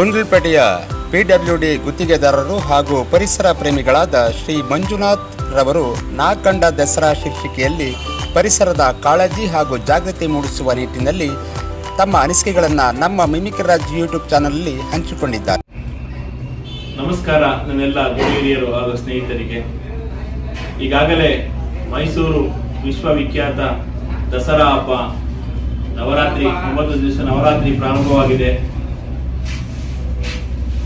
ಗುಂಡ್ಲುಪೇಟೆಯ PWD ಗುತ್ತಿಗೆದಾರರು ಹಾಗೂ ಪರಿಸರ ಪ್ರೇಮಿಗಳಾದ ಶ್ರೀ ಮಂಜುನಾಥ್ ರವರು ನಾಗಂಡ ದಸರಾ ಶೀರ್ಷಿಕೆಯಲ್ಲಿ ಪರಿಸರದ ಕಾಳಜಿ ಹಾಗೂ ಜಾಗೃತಿ ಮೂಡಿಸುವ ನಿಟ್ಟಿನಲ್ಲಿ ತಮ್ಮ ಅನಿಸಿಕೆಗಳನ್ನು ನಮ್ಮ ಮಿಮಿಕ್ರಿ ರಾಜ್ ಯೂಟ್ಯೂಬ್ ಚಾನಲ್ನಲ್ಲಿ ಹಂಚಿಕೊಂಡಿದ್ದಾರೆ. ನಮಸ್ಕಾರ ನನ್ನೆಲ್ಲ ಗೆಳೆಯರಿಯರು ಹಾಗೂ ಸ್ನೇಹಿತರಿಗೆ. ಈಗಾಗಲೇ ಮೈಸೂರು ವಿಶ್ವವಿಖ್ಯಾತ ದಸರಾ ಹಬ್ಬ ನವರಾತ್ರಿ, ಒಂಬತ್ತು ದಿವಸ ನವರಾತ್ರಿ ಪ್ರಾರಂಭವಾಗಿದೆ.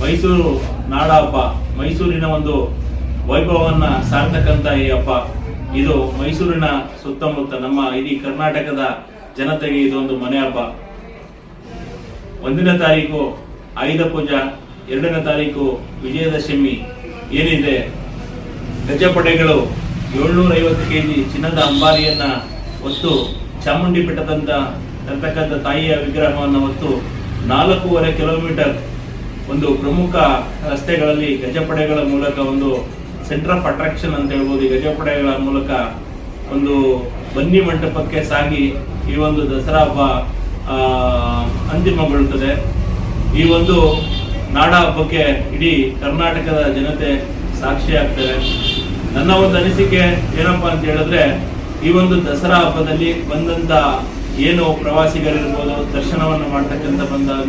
ಮೈಸೂರು ನಾಡ ಹಬ್ಬ ಮೈಸೂರಿನ ಒಂದು ವೈಭವವನ್ನ ಸಾರ್ತಕ್ಕಂಥ ಈ ಹಬ್ಬ. ಇದು ಮೈಸೂರಿನ ಸುತ್ತಮುತ್ತ ನಮ್ಮ ಇಡೀ ಕರ್ನಾಟಕದ ಜನತೆಗೆ ಇದೊಂದು ಮನೆ ಹಬ್ಬ. ಒಂದನೇ ತಾರೀಕು ಆಯುಧ ಪೂಜಾ, ಎರಡನೇ ತಾರೀಕು ವಿಜಯದಶಮಿ. ಏನಿದೆ? ಗಜಪಡೆಗಳು. ಏಳ್ನೂರ ಐವತ್ತು ಕೆಜಿ ಚಿನ್ನದ ಅಂಬಾರಿಯನ್ನ ಹೊತ್ತು ಚಾಮುಂಡಿ ಬೆಟ್ಟದಂತ ತರ್ತಕ್ಕಂಥ ತಾಯಿಯ ವಿಗ್ರಹವನ್ನು ಹೊತ್ತು ನಾಲ್ಕೂವರೆ ಕಿಲೋಮೀಟರ್ ಒಂದು ಪ್ರಮುಖ ರಸ್ತೆಗಳಲ್ಲಿ ಗಜಪಡೆಗಳ ಮೂಲಕ ಒಂದು ಸೆಂಟರ್ ಆಫ್ ಅಟ್ರಾಕ್ಷನ್ ಅಂತ ಹೇಳ್ಬೋದು. ಈ ಗಜಪಡೆಗಳ ಮೂಲಕ ಒಂದು ಬನ್ನಿ ಮಂಟಪಕ್ಕೆ ಸಾಗಿ ಈ ಒಂದು ದಸರಾ ಹಬ್ಬ ಅಂತಿಮಗೊಳ್ಳುತ್ತದೆ. ಈ ಒಂದು ನಾಡ ಹಬ್ಬಕ್ಕೆ ಇಡೀ ಕರ್ನಾಟಕದ ಜನತೆ ಸಾಕ್ಷಿಯಾಗ್ತಾರೆ. ನನ್ನ ಒಂದು ಅನಿಸಿಕೆ ಏನಪ್ಪಾ ಅಂತ ಹೇಳಿದ್ರೆ, ಈ ಒಂದು ದಸರಾ ಹಬ್ಬದಲ್ಲಿ ಬಂದಂತ ಏನು ಪ್ರವಾಸಿಗರಿರ್ಬೋದು ದರ್ಶನವನ್ನು ಮಾಡ್ತಕ್ಕಂಥ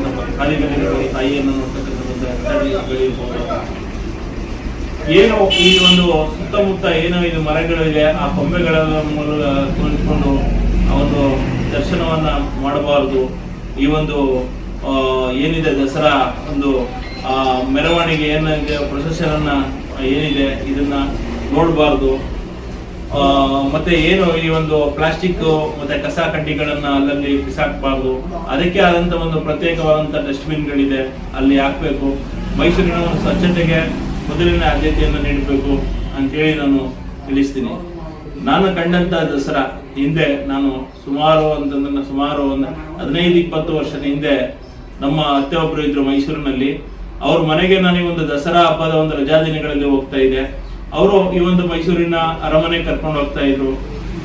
ನಮ್ಮ ಕಾಲಿಗಳಿರ್ಬೋದು ತಾಯಿಯನ್ನು ನೋಡ್ತಕ್ಕಂಥ ಬಂದ ಭಕ್ತಾದಿಗಳಿರ್ಬೋದು ಏನು ಈ ಒಂದು ಸುತ್ತಮುತ್ತ ಏನೋ ಇದು ಮರಗಳಿದೆ, ಆ ಕೊಂಬೆಗಳ ಮೂಲಕ ಕುಳಿತುಕೊಂಡು ಆ ಒಂದು ದರ್ಶನವನ್ನ ಮಾಡಬಾರದು. ಈ ಒಂದು ಏನಿದೆ ದಸರಾ ಒಂದು ಮೆರವಣಿಗೆ ಏನಿದೆ ಪ್ರೊಸೆಷನ್ ಏನಿದೆ ಇದನ್ನ ನೋಡಬಾರ್ದು. ಮತ್ತೆ ಏನು ಈ ಒಂದು ಪ್ಲಾಸ್ಟಿಕ್, ಮತ್ತೆ ಕಸ ಕಡ್ಡಿಗಳನ್ನ ಅಲ್ಲಲ್ಲಿ ಬಿಸಾಕಬಾರ್ದು. ಅದಕ್ಕೆ ಆದಂತ ಒಂದು ಪ್ರತ್ಯೇಕವಾದಂತ ಡಸ್ಟ್ಬಿನ್ ಗಳಿದೆ ಅಲ್ಲಿ ಹಾಕ್ಬೇಕು. ಮೈಸೂರಿನ ಸ್ವಚ್ಛತೆಗೆ ಮೊದಲಿನ ಆದ್ಯತೆಯನ್ನು ನೀಡಬೇಕು ಅಂತೇಳಿ ನಾನು ತಿಳಿಸ್ತೀನಿ. ನಾನು ಕಂಡಂತ ದಸರಾ ಹಿಂದೆ ನಾನು ಸುಮಾರು ಅಂತಂದ್ರೆ ಸುಮಾರು ಒಂದು ಹದಿನೈದು, ಇಪ್ಪತ್ತು ವರ್ಷದ ಹಿಂದೆ ನಮ್ಮ ಅತ್ತೆ ಒಬ್ರು ಇದ್ರು ಮೈಸೂರಿನಲ್ಲಿ. ಅವ್ರ ಮನೆಗೆ ನಾನು ಈ ಒಂದು ದಸರಾ ಹಬ್ಬದ ಒಂದು ರಜಾ ದಿನಗಳಲ್ಲಿ ಹೋಗ್ತಾ ಇದ್ದೆ. ಅವರು ಈ ಒಂದು ಮೈಸೂರಿನ ಅರಮನೆ ಕರ್ಕೊಂಡು ಹೋಗ್ತಾ ಇದ್ರು.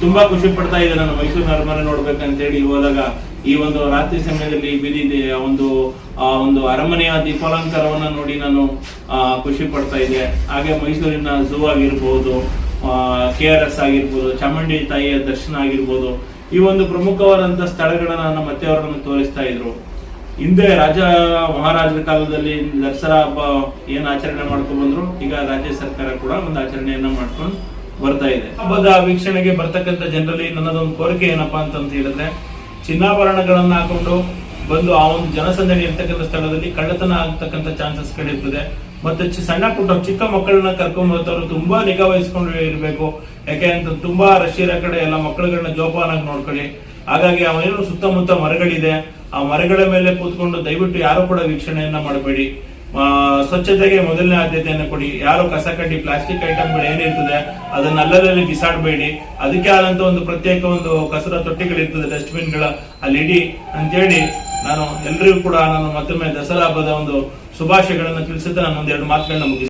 ತುಂಬಾ ಖುಷಿ ಪಡ್ತಾ ಇದ್ದೆ ನಾನು ಮೈಸೂರಿನ ಅರಮನೆ ನೋಡ್ಬೇಕಂತೇಳಿ ಹೋದಾಗ ಈ ಒಂದು ರಾತ್ರಿ ಸಮಯದಲ್ಲಿ ಬೀದಿ ದಿ- ಒಂದು ಆ ಒಂದು ಅರಮನೆಯ ದೀಪಾಲಂಕಾರವನ್ನ ನೋಡಿ ನಾನು ಆ, ಖುಷಿ ಪಡ್ತಾ ಇದ್ದೆ. ಹಾಗೆ ಮೈಸೂರಿನ ಝೂ ಆಗಿರ್ಬೋದು ಕೆ ಆರ್ ಎಸ್ ಆಗಿರ್ಬೋದು ಚಾಮುಂಡಿ ತಾಯಿಯ ದರ್ಶನ ಆಗಿರ್ಬೋದು ಈ ಒಂದು ಪ್ರಮುಖವಾದಂತ ಸ್ಥಳಗಳನ್ನ ನಮ್ಮ ಅತ್ತೆಯವರನ್ನು ತೋರಿಸ್ತಾ ಇದ್ರು. ಹಿಂದೆ ರಾಜ ಮಹಾರಾಜರ ಕಾಲದಲ್ಲಿ ದಸರಾ ಹಬ್ಬ ಏನು ಆಚರಣೆ ಮಾಡ್ಕೊಂಡು ಬಂದ್ರು, ಈಗ ರಾಜ್ಯ ಸರ್ಕಾರ ಕೂಡ ಒಂದು ಆಚರಣೆಯನ್ನ ಮಾಡ್ಕೊಂಡು ಬರ್ತಾ ಇದೆ. ಹಬ್ಬದ ವೀಕ್ಷಣೆಗೆ ಬರ್ತಕ್ಕಂಥ ಜನರಲ್ಲಿ ನನ್ನದೊಂದು ಕೋರಿಕೆ ಏನಪ್ಪಾ ಅಂತಂತ ಹೇಳಿದ್ರೆ, ಚಿನ್ನಾಭರಣಗಳನ್ನ ಹಾಕೊಂಡು ಬಂದು ಆ ಒಂದು ಜನಸಂದಣಿ ಇರ್ತಕ್ಕಂಥ ಸ್ಥಳದಲ್ಲಿ ಕಳ್ಳತನ ಆಗ್ತಕ್ಕಂಥ ಚಾನ್ಸಸ್ ಗಳಿರ್ತದೆ ಮತ್ತೆ ಸಣ್ಣ ಪುಟ್ಟ ಚಿಕ್ಕ ಮಕ್ಕಳನ್ನ ಕರ್ಕೊಂಡು ಬರ್ತವ್ರು ತುಂಬಾ ನಿಗಾ ವಹಿಸ್ಕೊಂಡು ಇರಬೇಕು. ಯಾಕೆ ಅಂತ ತುಂಬಾ ರಶ್ ಇರೋ ಕಡೆ ಎಲ್ಲ ಮಕ್ಕಳುಗಳನ್ನ ಜೋಪಾನಾಗಿ ನೋಡ್ಕೊಳ್ಳಿ. ಹಾಗಾಗಿ ಅವನೇನು ಸುತ್ತಮುತ್ತ ಮರಗಳಿದೆ, ಆ ಮರಗಳ ಮೇಲೆ ಕೂತ್ಕೊಂಡು ದಯವಿಟ್ಟು ಯಾರು ಕೂಡ ವೀಕ್ಷಣೆಯನ್ನ ಮಾಡಬೇಡಿ. ಸ್ವಚ್ಛತೆಗೆ ಮೊದಲನೇ ಆದ್ಯತೆಯನ್ನು ಕೊಡಿ. ಯಾರು ಕಸ ಕಡ್ಡಿ, ಪ್ಲಾಸ್ಟಿಕ್ ಐಟಮ್ಗಳು ಏನಿರ್ತದೆ ಅದನ್ನ ಅಲ್ಲಲ್ಲಿ ಬಿಸಾಡಬೇಡಿ. ಅದಕ್ಕೆ ಆದಂತ ಒಂದು ಪ್ರತ್ಯೇಕ ಒಂದು ಕಸದ ತೊಟ್ಟಿಗಳಿರ್ತದೆ, ಡಸ್ಟ್ಬಿನ್ಗಳ ಅಲ್ಲಿ ಇಡಿ ಅಂತೇಳಿ ನಾನು ಎಲ್ರಿಗೂ ಕೂಡ ನಾನು ಮತ್ತೊಮ್ಮೆ ದಸರಾ ಹಬ್ಬದ ಒಂದು ಶುಭಾಶಯಗಳನ್ನು ತಿಳಿಸುತ್ತಾ ನಾನು ಒಂದೆರಡು ಮಾತುಗಳನ್ನ